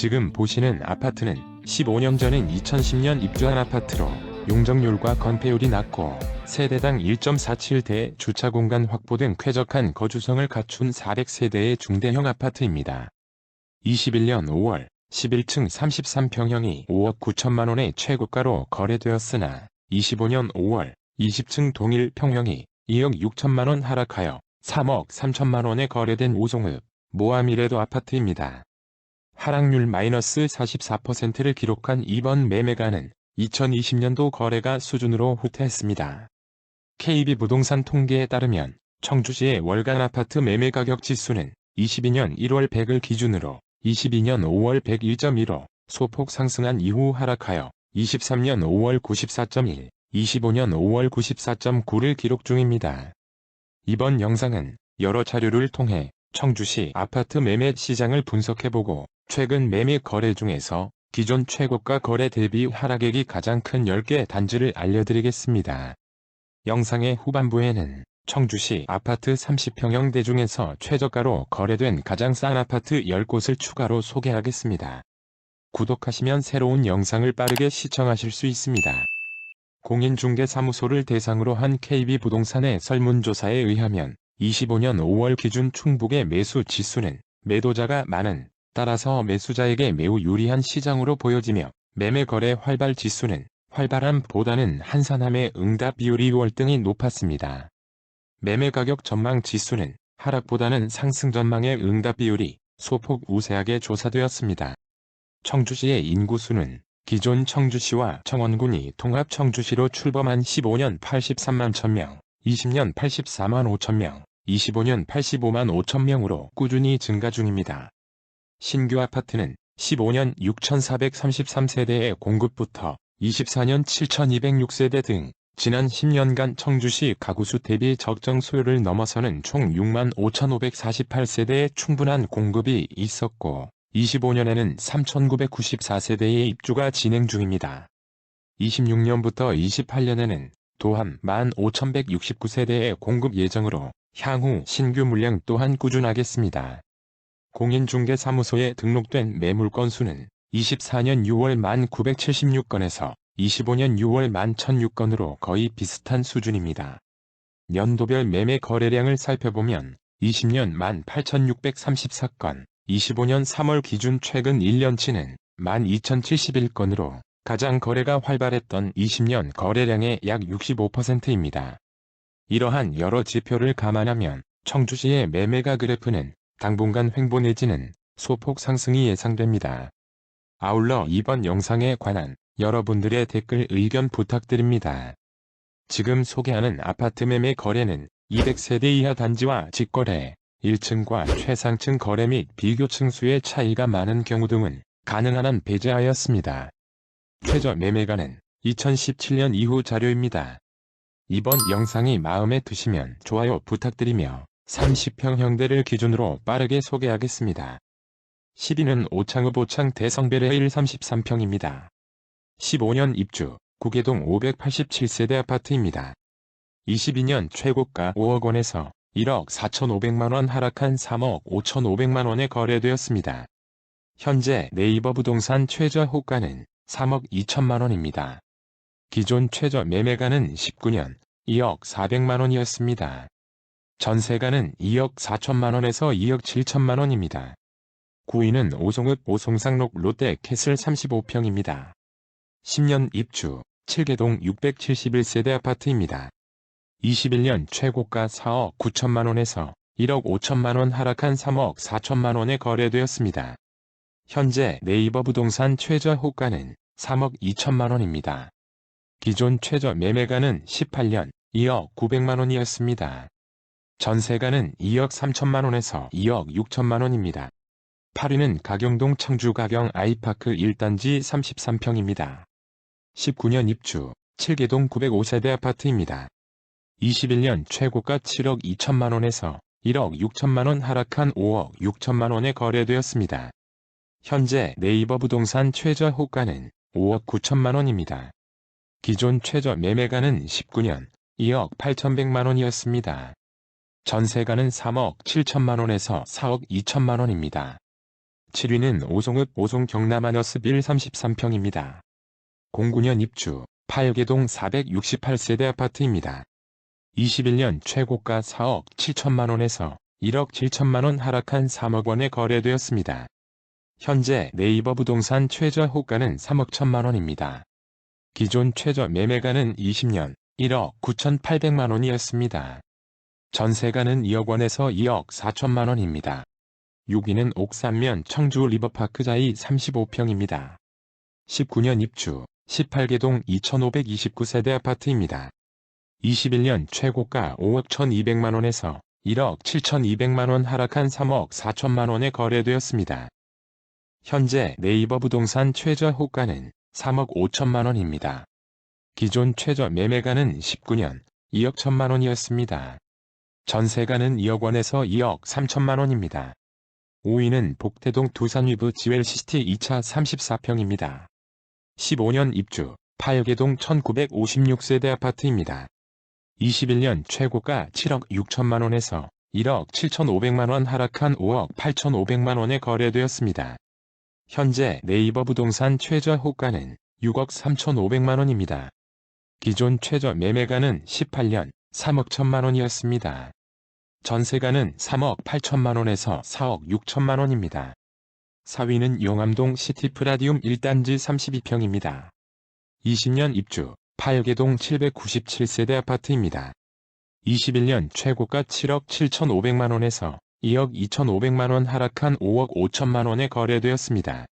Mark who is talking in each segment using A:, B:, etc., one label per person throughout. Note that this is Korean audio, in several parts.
A: 지금 보시는 아파트는 15년 전인 2010년 입주한 아파트로 용적률과 건폐율이 낮고 세대당 1.47대 주차 공간 확보 등 쾌적한 거주성을 갖춘 400세대의 중대형 아파트입니다. 21년 5월 11층 33평형이 5억 9천만 원의 최고가로 거래되었으나 25년 5월 20층 동일 평형이 2억 6천만 원 하락하여 3억 3천만 원에 거래된 오송읍 모아미래도 아파트입니다. 하락률 마이너스 44%를 기록한 이번 매매가는 2020년도 거래가 수준으로 후퇴했습니다. KB부동산 통계에 따르면 청주시의 월간 아파트 매매 가격 지수는 22년 1월 100을 기준으로 22년 5월 101.15 소폭 상승한 이후 하락하여 23년 5월 94.1, 25년 5월 94.9를 기록 중입니다. 이번 영상은 여러 자료를 통해 청주시 아파트 매매 시장을 분석해보고 최근 매매 거래 중에서 기존 최고가 거래 대비 하락액이 가장 큰 10개 단지를 알려드리겠습니다. 영상의 후반부에는 청주시 아파트 30평형 대 중에서 최저가로 거래된 가장 싼 아파트 10곳을 추가로 소개하겠습니다. 구독하시면 새로운 영상을 빠르게 시청하실 수 있습니다. 공인중개사무소를 대상으로 한 KB부동산의 설문조사에 의하면 25년 5월 기준 충북의 매수 지수는 매도자가 많은 따라서 매수자에게 매우 유리한 시장으로 보여지며 매매 거래 활발 지수는 활발함보다는 한산함의 응답 비율이 월등히 높았습니다. 매매 가격 전망 지수는 하락보다는 상승 전망의 응답 비율이 소폭 우세하게 조사되었습니다. 청주시의 인구수는 기존 청주시와 청원군이 통합 청주시로 출범한 15년 83만 1000명, 20년 84만 5천명, 25년 85만 5천명으로 꾸준히 증가 중입니다. 신규 아파트는 15년 6433세대의 공급부터 24년 7206세대 등 지난 10년간 청주시 가구수 대비 적정 소요를 넘어서는 총 6만 5548세대의 충분한 공급이 있었고 25년에는 3994세대의 입주가 진행 중입니다. 26년부터 28년에는 도함 15,169세대의 공급 예정으로 향후 신규 물량 또한 꾸준하겠습니다. 공인중개사무소에 등록된 매물 건수는 24년 6월 1976건에서 25년 6월 11,006건으로 거의 비슷한 수준입니다. 연도별 매매 거래량을 살펴보면 20년 18,634건, 25년 3월 기준 최근 1년치는 12,071건으로 가장 거래가 활발했던 20년 거래량의 약 65%입니다. 이러한 여러 지표를 감안하면 청주시의 매매가 그래프는 당분간 횡보 내지는 소폭 상승이 예상됩니다. 아울러 이번 영상에 관한 여러분들의 댓글 의견 부탁드립니다. 지금 소개하는 아파트 매매 거래는 200세대 이하 단지와 직거래, 1층과 최상층 거래 및 비교층 수의 차이가 많은 경우 등은 가능한 한 배제하였습니다. 최저 매매가는 2017년 이후 자료입니다. 이번 영상이 마음에 드시면 좋아요 부탁드리며 30평형대를 기준으로 빠르게 소개하겠습니다. 12는 오창읍 오창 대성별의 1 33평입니다. 15년 입주, 구계동 587세대 아파트입니다. 22년 최고가 5억 원에서 1억 4,500만 원 하락한 3억 5,500만 원에 거래되었습니다. 현재 네이버 부동산 최저 호가는 3억 2천만 원입니다. 기존 최저 매매가는 19년 2억 400만 원이었습니다. 전세가는 2억 4천만 원에서 2억 7천만 원입니다. 9위는 오송읍 오송상록 롯데 캐슬 35평입니다. 10년 입주 7개동 671세대 아파트입니다. 21년 최고가 4억 9천만 원에서 1억 5천만 원 하락한 3억 4천만 원에 거래되었습니다. 현재 네이버 부동산 최저 호가는 3억 2천만 원입니다. 기존 최저 매매가는 18년 2억 900만 원이었습니다. 전세가는 2억 3천만 원에서 2억 6천만 원입니다. 8위는 가경동 청주 가경 아이파크 1단지 33평입니다. 19년 입주 7개동 905세대 아파트입니다. 21년 최고가 7억 2천만 원에서 1억 6천만 원 하락한 5억 6천만 원에 거래되었습니다. 현재 네이버 부동산 최저 호가는 5억 9천만 원입니다. 기존 최저 매매가는 19년 2억 8천백만 원이었습니다. 전세가는 3억 7천만 원에서 4억 2천만 원입니다. 7위는 오송읍 오송 경남 아너스빌 33평입니다. 09년 입주 8개동 468세대 아파트입니다. 21년 최고가 4억 7천만 원에서 1억 7천만 원 하락한 3억 원에 거래되었습니다. 현재 네이버 부동산 최저 호가는 3억 1천만 원입니다. 기존 최저 매매가는 20년 1억 9,800만원이었습니다. 전세가는 2억 원에서 2억 4천만 원입니다. 6위는 옥산면 청주 리버파크 자이 35평입니다. 19년 입주 18개동 2529세대 아파트입니다. 21년 최고가 5억 1200만 원에서 1억 7200만 원 하락한 3억 4천만 원에 거래되었습니다. 현재 네이버 부동산 최저 호가는 3억 5천만 원입니다. 기존 최저 매매가는 19년 2억 1천만 원이었습니다. 전세가는 2억 원에서 2억 3천만 원입니다. 5위는 복태동 두산위브 지웰시티 2차 34평입니다. 15년 입주 8개동 1956세대 아파트입니다. 21년 최고가 7억 6천만 원에서 1억 7천5백만 원 하락한 5억 8천5백만 원에 거래되었습니다. 현재 네이버 부동산 최저 호가는 6억 3천5백만 원입니다. 기존 최저 매매가는 18년 3억 1천만 원이었습니다. 전세가는 3억 8천만 원에서 4억 6천만 원입니다. 4위는 용암동 시티프라디움 1단지 32평입니다. 20년 입주 8개동 797세대 아파트입니다. 21년 최고가 7억 7천5백만 원에서 2억 2천5백만 원 하락한 5억 5천만 원에 거래되었습니다.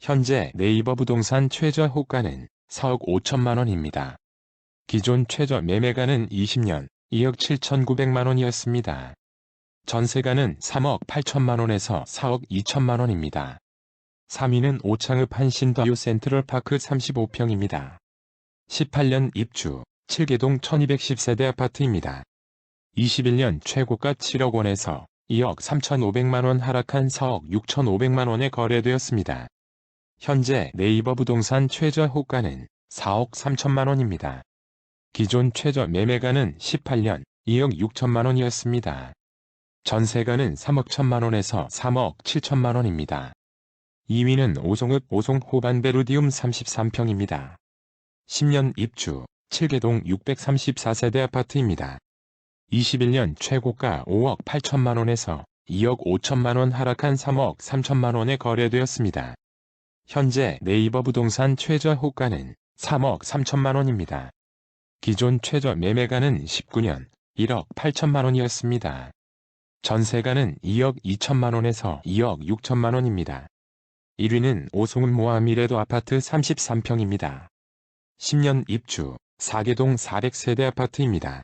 A: 현재 네이버 부동산 최저 호가는 4억 5천만 원입니다. 기존 최저 매매가는 20년 2억 7천9백만 원이었습니다. 전세가는 3억 8천만 원에서 4억 2천만 원입니다. 3위는 오창읍 한신더유 센트럴파크 35평입니다. 18년 입주 7개동 1210세대 아파트입니다. 21년 최고가 7억 원에서 2억 3천5백만 원 하락한 4억 6천5백만 원에 거래되었습니다. 현재 네이버 부동산 최저 호가는 4억 3천만 원입니다. 기존 최저 매매가는 18년 2억 6천만 원이었습니다. 전세가는 3억 1천만 원에서 3억 7천만 원입니다. 2위는 오송읍 오송 호반베르디움 33평입니다. 10년 입주 7개동 634세대 아파트입니다. 21년 최고가 5억 8천만 원에서 2억 5천만 원 하락한 3억 3천만 원에 거래되었습니다. 현재 네이버 부동산 최저 호가는 3억 3천만 원입니다. 기존 최저 매매가는 19년 1억 8천만 원이었습니다. 전세가는 2억 2천만 원에서 2억 6천만 원입니다. 1위는 오송읍 모아미레도 아파트 33평입니다. 10년 입주 4개동 400세대 아파트입니다.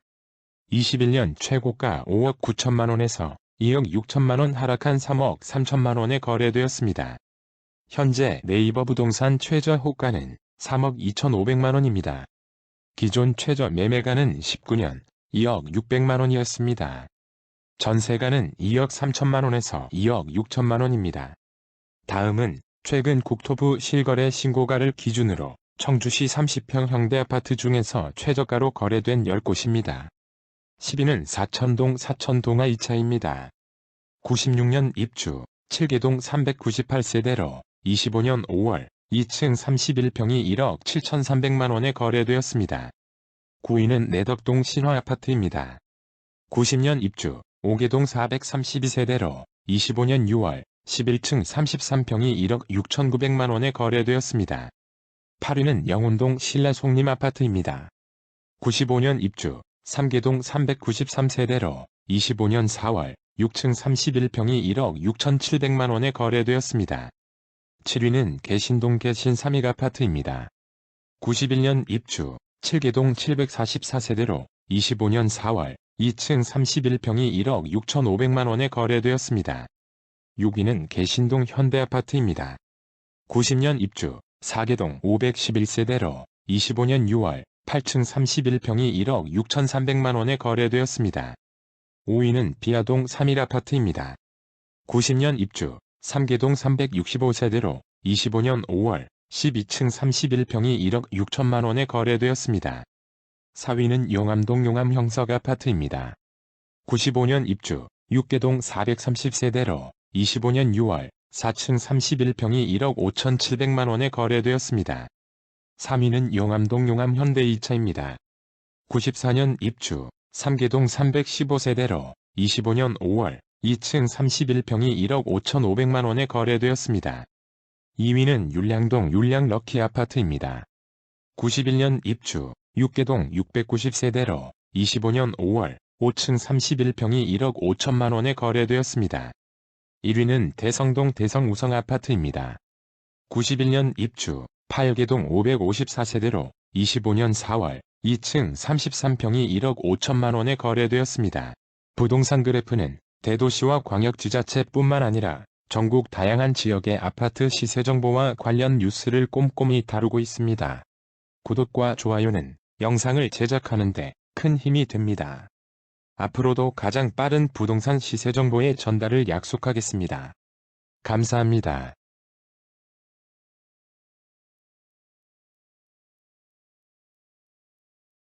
A: 21년 최고가 5억 9천만 원에서 2억 6천만 원 하락한 3억 3천만 원에 거래되었습니다. 현재 네이버 부동산 최저 호가는 3억 2천5백만 원입니다. 기존 최저 매매가는 19년 2억 6백만 원이었습니다. 전세가는 2억 3천만 원에서 2억 6천만 원입니다. 다음은 최근 국토부 실거래 신고가를 기준으로 청주시 30평 형대 아파트 중에서 최저가로 거래된 10곳입니다. 10위는 사천동 사천동아 2차입니다. 96년 입주 7개동 398세대로 25년 5월 2층 31평이 1억 7천3백만 원에 거래되었습니다. 9위는 내덕동 신화아파트입니다. 90년 입주 5개동 432세대로 25년 6월 11층 33평이 1억 6천9백만 원에 거래되었습니다. 8위는 영운동 신라송림 아파트입니다. 95년 입주 3개동 393세대로 25년 4월 6층 31평이 1억 6천7백만 원에 거래되었습니다. 7위는 개신동 개신 3익 아파트입니다. 91년 입주 7개동 744세대로 25년 4월 2층 31평이 1억 6천5백만 원에 거래되었습니다. 6위는 개신동 현대아파트입니다. 90년 입주 4개동 511세대로 25년 6월 8층 31평이 1억 6천3백만 원에 거래되었습니다. 5위는 비아동 3일아파트입니다. 90년 입주 3개동 365세대로 25년 5월 12층 31평이 1억 6천만 원에 거래되었습니다. 4위는 용암동 용암형석 아파트입니다. 95년 입주 6개동 430세대로 25년 6월 4층 31평이 1억 5,700만 원에 거래되었습니다. 3위는 용암동 용암 현대이차입니다. 94년 입주, 3개동 315세대로 25년 5월 2층 31평이 1억 5,500만원에 거래되었습니다. 2위는 율량동 율량 럭키 아파트입니다. 91년 입주, 6개동 690세대로 25년 5월 5층 31평이 1억 5천만원에 거래되었습니다. 1위는 대성동 대성 우성 아파트입니다. 91년 입주, 8개동 554세대로 25년 4월 2층 33평이 1억 5천만원에 거래되었습니다. 부동산 그래프는 대도시와 광역지자체뿐만 아니라 전국 다양한 지역의 아파트 시세 정보와 관련 뉴스를 꼼꼼히 다루고 있습니다. 구독과 좋아요는 영상을 제작하는 데 큰 힘이 됩니다. 앞으로도 가장 빠른 부동산 시세 정보의 전달을 약속하겠습니다. 감사합니다.